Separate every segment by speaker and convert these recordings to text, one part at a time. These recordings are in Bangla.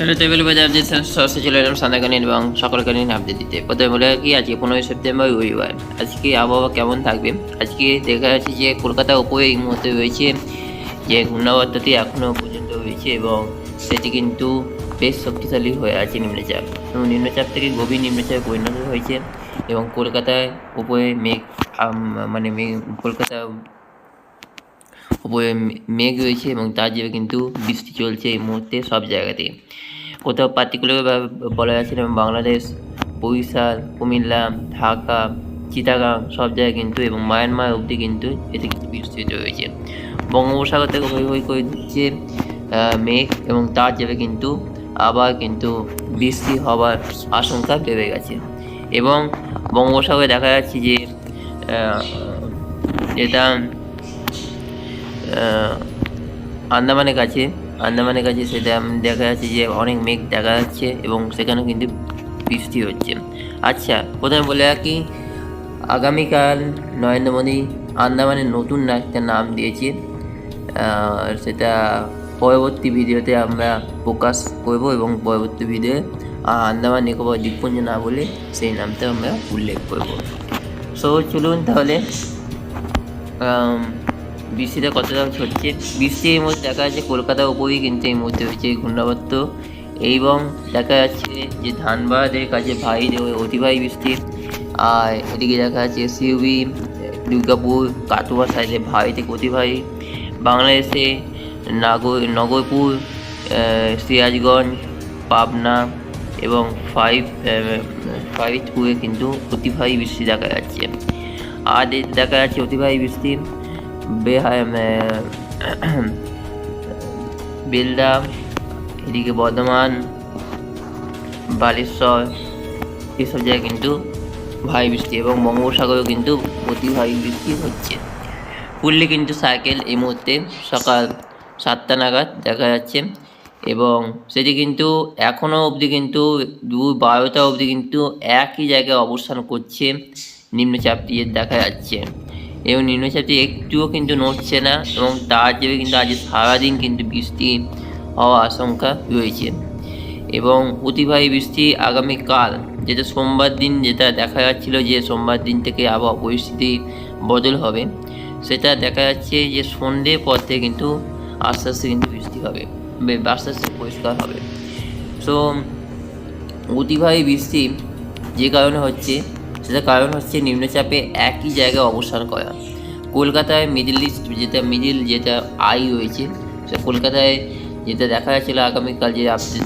Speaker 1: হ্যালো টেবিল বাজার আপডেট সরাসরি চলে এলাম সান্দাকালীন এবং সকালকালীন আপডেট দিতে। প্রথমে বলে রাখি আজকে পনেরোই সেপ্টেম্বর, রবিবার। আজকে আবহাওয়া কেমন থাকবে? আজকে দেখা যাচ্ছে যে কলকাতা উপরে এই মুহূর্তে রয়েছে যে ঘূর্ণাবর্তটি এখনও পর্যন্ত রয়েছে এবং সেটি কিন্তু বেশ শক্তিশালী হয়ে আছে নিম্নচাপ। এবং নিম্নচাপ থেকে গভীর নিম্নচাপে পরিণত হয়েছে এবং কলকাতায় উপরে মেঘ মানে মেঘ, কলকাতা উপরে মেঘ রয়েছে এবং তার জন্য কিন্তু বৃষ্টি চলছে এই মুহূর্তে সব জায়গাতেই কোথাও পার্টিকুলারভাবে বলা যাচ্ছে না বাংলাদেশ বরিশাল কুমিল্লা ঢাকা চিটাগাং সব জায়গায় কিন্তু এবং মায়ানমার অবধি কিন্তু এতে কিন্তু বিস্তৃত রয়েছে বঙ্গোপসাগর থেকে হই হই করে দিচ্ছে মেঘ এবং তার জেরে কিন্তু আবার কিন্তু বৃষ্টি হওয়ার আশঙ্কা বেড়ে গেছে এবং বঙ্গোপসাগরে দেখা যাচ্ছে যে আহ, আন্দামানের কাছে আন্দামানের কাছে সেটা দেখা যাচ্ছে যে অনেক মেঘ দেখা যাচ্ছে এবং সেখানেও কিন্তু বৃষ্টি হচ্ছে। আচ্ছা প্রথমে বলে রাখি, আগামীকাল নরেন্দ্র মোদী আন্দামানের নতুন একটা নাম দিয়েছে। সেটা পরবর্তী ভিডিওতে আমরা প্রকাশ করব এবং পরবর্তী ভিডিওয়ে আন্দামান নিকোবর দ্বীপপুঞ্জ না বলে সেই নামটা আমরা উল্লেখ করব। সো চলুন তাহলে বৃষ্টিটা কতটা হচ্ছে? বৃষ্টি এই মুহূর্তে দেখা যাচ্ছে কলকাতার উপরেই কিন্তু এই মুহূর্তে হচ্ছে ঘূর্ণাবর্ত। এবং দেখা যাচ্ছে যে ধানবাদের কাছে ভাই অতি ভাই বৃষ্টি, আর এদিকে দেখা যাচ্ছে সিউবি দুর্গাপুর, কাটোয়া সাইডে ভাই থেকে অতি বাংলাদেশে নাগর, নগরপুর সিরাজগঞ্জ, পাবনা এবং ফাইভ ফাইভ ফাইভপুরে কিন্তু অতিভারী বৃষ্টি দেখা যাচ্ছে। আর দেখা যাচ্ছে অতিভারী বৃষ্টি বেলদা এদিকে বর্ধমান, বালেশ্বর, এসব জায়গায় কিন্তু ভারী বৃষ্টি এবং বঙ্গোপসাগরেও কিন্তু অতি ভারী বৃষ্টি হচ্ছে। ফুললি কিন্তু সাইকেল এই মুহূর্তে সকাল সাতটা নাগাদ দেখা যাচ্ছে এবং সেটি কিন্তু এখনও অবধি কিন্তু দু বারোটা অবধি কিন্তু একই জায়গায় অবস্থান করছে। নিম্নচাপটি দেখা যাচ্ছে। এবং নিম্নচাপটি একটুও কিন্তু নড়ছে না এবং তার জন্য কিন্তু আজ সারাদিন কিন্তু বৃষ্টি হওয়ার আশঙ্কা রয়েছে। এবং অতিভারী বৃষ্টি আগামীকাল, যেটা সোমবার দিন যেটা দেখা যাচ্ছিল যে সোমবার দিন থেকে আবহাওয়া পরিস্থিতি বদল হবে, সেটা দেখা যাচ্ছে যে সন্ধ্যে পর থেকে কিন্তু আস্তে আস্তে কিন্তু বৃষ্টি হবে আস্তে আস্তে পরিষ্কার হবে। সো অতিভারী বৃষ্টি যে কারণে হচ্ছে সেটা কারণ হচ্ছে নিম্নচাপে একই জায়গায় অবস্থান করা। কলকাতায় মিডিল ইস্ট যেটা মিডিল যেটা আই রয়েছে কলকাতায় যেটা দেখা যাচ্ছিল আগামীকাল যে আপডেট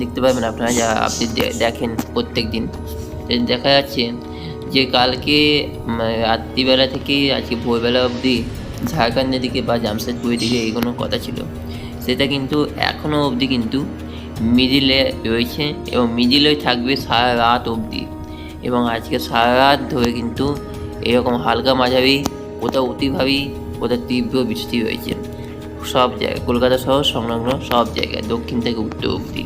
Speaker 1: দেখতে পাবেন আপনারা যা আপডেট দেখেন প্রত্যেক দিন দেখা যাচ্ছে যে কালকে রাত্রিবেলা থেকে আজকে ভোরবেলা অবধি ঝাড়খণ্ডের দিকে বা জামশেদপুরের দিকে এগোনোর কথা ছিল। সেটা কিন্তু এখনও অবধি কিন্তু মিডিলে রয়েছে এবং মিডিলেই থাকবে সারা রাত অবধি। এবং আজকে সারা রাত ধরে কিন্তু এরকম হালকা মাঝারি, কোথাও অতিভাবী কোথাও তীব্র বৃষ্টি হয়েছে। সব জায়গায়, কলকাতা সহ সংলগ্ন সব জায়গায়, দক্ষিণ থেকে উত্তর অবধি।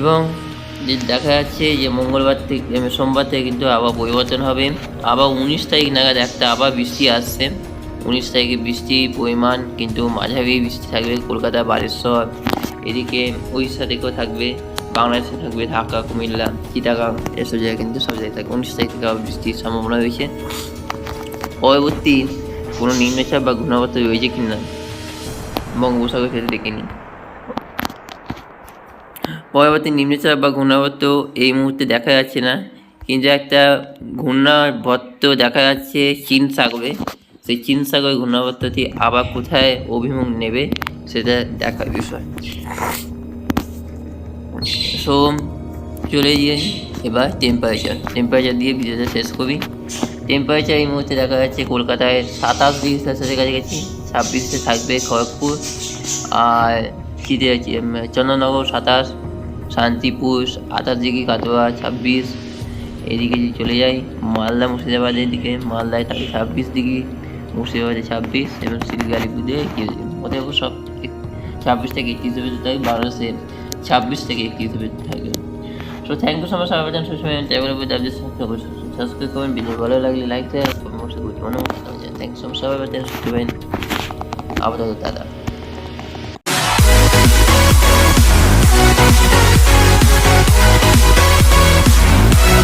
Speaker 1: এবং যে দেখা যাচ্ছে যে মঙ্গলবার থেকে সোমবার থেকে কিন্তু আবার পরিবর্তন হবে। আবার উনিশ তারিখ নাগাদ একটা আবার বৃষ্টি আসছে। উনিশ তারিখে বৃষ্টির পরিমাণ কিন্তু মাঝারি বৃষ্টি থাকবে কলকাতা, বালেশ্বর, এদিকে উড়িষ্যা থেকেও থাকবে। বাংলাদেশে থাকবে ঢাকা, কুমিল্লা, চিটাগাং, এসব জায়গায় কিন্তু সব জায়গায় থাকবে। উনিশ তারিখ থেকে বৃষ্টির সম্ভাবনা রয়েছে। পরবর্তী কোনো নিম্নচাপ বা ঘূর্ণাবর্ত রয়েছে কি না বঙ্গোপসাগর সেটা দেখিনি পরবর্তী নিম্নচাপ বা ঘূর্ণাবর্ত এই মুহূর্তে দেখা যাচ্ছে না, কিন্তু একটা ঘূর্ণাবর্ত দেখা যাচ্ছে চীন সাগরে। সেই চীন সাগর ঘূর্ণাবর্তটি আবার কোথায় অভিমুখ নেবে, সেটা দেখার বিষয়। সো চলে গিয়ে এবার টেম্পারেচার টেম্পারেচার দিয়ে ভিডিওটা শেষ করি। টেম্পারেচার এই মুহূর্তে দেখা যাচ্ছে কলকাতায় সাতাশ ডিগ্রি সেলসিয়াসের কাছাকাছি, ছাব্বিশে থাকবে খড়গপুর, আর চিতে চন্দ্রনগর সাতাশ, শান্তিপুর আঠাশ ডিগ্রি কাটোয়া ছাব্বিশ, এদিকে যদি চলে যাই, মালদা, মুর্শিদাবাদের দিকে, মালদায় থাকে ছাব্বিশ ডিগ্রি মুর্শিদাবাদে ছাব্বিশ এবং শিলিগুড়িপুরে ওদের সব ছাব্বিশ থেকে একত্রিশ ডিগ্রি থাকে বারোশে ছাব্বিশ থেকে একত্রিশ থাকে so thank you so much সবাই সবসময় চ্যানেলের উপর আপনি সাবস্ক্রাইব করবেন ভিডিও ভালো লাগলে লাইক দেয় মনে গুরুত্বপূর্ণ থ্যাংক ইউ সো মাচ সবাই আপাতত দাদা